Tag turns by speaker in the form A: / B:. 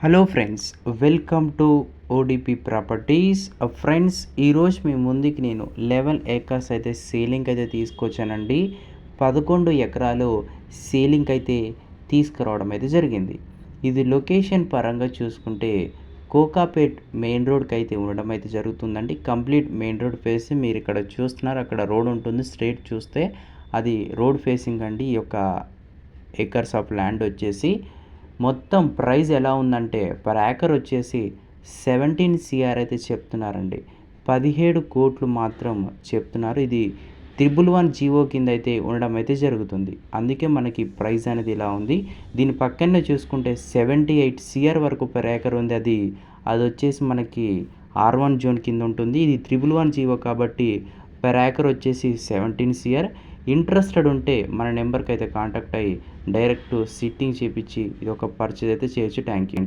A: Hello friends welcome to ODP properties friends ఈరోజు మీ ముందుకి నేను లెవెన్ ఏకర్స్ అయితే సీలింగ్ అయితే తీసుకొచ్చానండి. పదకొండు ఎకరాలు సేలింగ్ అయితే తీసుకురావడం అయితే జరిగింది. ఇది లొకేషన్ పరంగా చూసుకుంటే కోకాపేట్ మెయిన్ రోడ్కి అయితే ఉండడం అయితే జరుగుతుందండి. కంప్లీట్ మెయిన్ రోడ్ ఫేస్ మీరు ఇక్కడ చూస్తున్నారు. అక్కడ రోడ్ ఉంటుంది. స్ట్రైట్ చూస్తే అది రోడ్ ఫేసింగ్ అండి. ఈ యొక్క ఏకర్స్ ఆఫ్ ల్యాండ్ వచ్చేసి మొత్తం ప్రైస్ ఎలా ఉందంటే పర్ ఏకర్ వచ్చేసి సెవెంటీన్ సిఆర్ అయితే చెప్తున్నారండి. పదిహేడు కోట్లు మాత్రం చెప్తున్నారు. ఇది త్రిబుల్ వన్ జీవో కింద అయితే ఉండడం అయితే జరుగుతుంది. అందుకే మనకి ప్రైస్ అనేది ఇలా ఉంది. దీని పక్కనే చూసుకుంటే సెవెంటీ ఎయిట్ సిఆర్ వరకు పర్ ఏకర్ ఉంది. అది అది వచ్చేసి మనకి ఆర్ వన్ జోన్ కింద ఉంటుంది. ఇది త్రిబుల్ వన్ జీవో కాబట్టి పర్ ఏకర్ వచ్చేసి సెవెంటీన్ సిఆర్. ఇంట్రెస్టెడ్ ఉంటే మన నెంబర్కి అయితే కాంటాక్ట్ అయ్యి డైరెక్ట్ సిట్టింగ్ చేపించి ఇది ఒక పర్చేజ్ అయితే చేయొచ్చు. Thank you